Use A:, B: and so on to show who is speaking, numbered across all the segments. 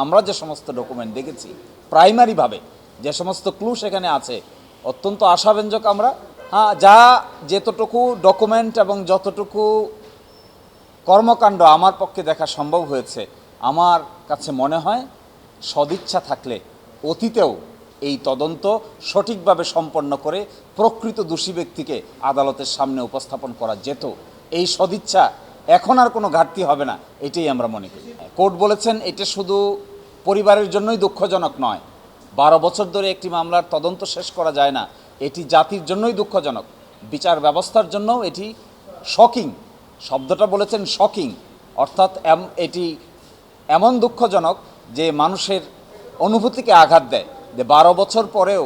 A: আমরা যে সমস্ত ডকুমেন্ট দেখেছি প্রাইমারিভাবে যে সমস্ত ক্লু সেখানে আছে, অত্যন্ত আশাব্যঞ্জক আমরা। হ্যাঁ যা যেতটুকু ডকুমেন্ট এবং যতটুকু কর্মকাণ্ড আমার পক্ষে দেখা সম্ভব হয়েছে, আমার কাছে মনে হয় সদিচ্ছা থাকলে অতীতেও এই তদন্ত সঠিকভাবে সম্পন্ন করে প্রকৃত দোষী ব্যক্তিকে আদালতের সামনে উপস্থাপন করা যেত। এই সদিচ্ছা এখন আর কোনো ঘাটতি হবে না, এটাই আমরা মনে করি। কোর্ট বলেছেন এটা শুধু পরিবারের জন্যই দুঃখজনক নয়। বারো বছর ধরে একটি মামলার তদন্ত শেষ করা যায় না। এটি জাতির জন্যই দুঃখজনক। বিচার ব্যবস্থার জন্যও এটি শকিং। শব্দটা বলেছেন শকিং। অর্থাৎ এটি এমন দুঃখজনক যে মানুষের অনুভূতিকে আঘাত দেয়। যে বারো বছর পরেও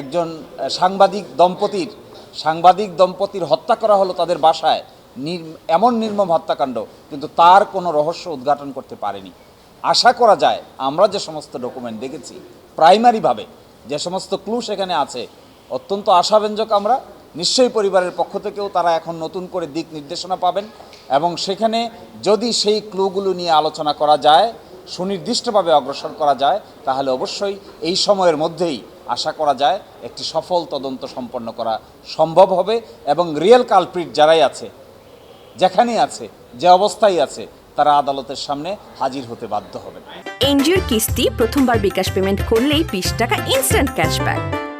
A: একজন সাংবাদিক দম্পতির সাংবাদিক দম্পতির হত্যা করা হলো তাদের বাসায়। এমন নির্মম হত্যাকাণ্ড, কিন্তু তার কোনো রহস্য উদ্ঘাটন করতে পারেনি। আশা করা যায়, আমরা যে সমস্ত ডকুমেন্ট দেখেছি, প্রাইমারিভাবে যে সমস্ত ক্লু সেখানে আছে, অত্যন্ত আশাব্যঞ্জক আমরা, নিশ্চয়ই পরিবারের পক্ষ থেকেও তারা এখন নতুন করে দিক নির্দেশনা পাবেন এবং সেখানে যদি সেই ক্লুগুলো নিয়ে আলোচনা করা যায়, সুনির্দিষ্টভাবে অগ্রসর করা যায়, তাহলে অবশ্যই এই সময়ের মধ্যেই আশা করা যায়, একটি সফল তদন্ত সম্পন্ন করা সম্ভব হবে এবং রিয়েল কালপ্রিট যারাই আছে যেখানেই আছে, যে অবস্থায় আছে, তারা আদালতের সামনে হাজির হতে বাধ্য হবেন
B: এনজিওর কিস্তি প্রথমবার বিকাশ পেমেন্ট করলেই বিশ টাকা ইনস্ট্যান্ট ক্যাশব্যাক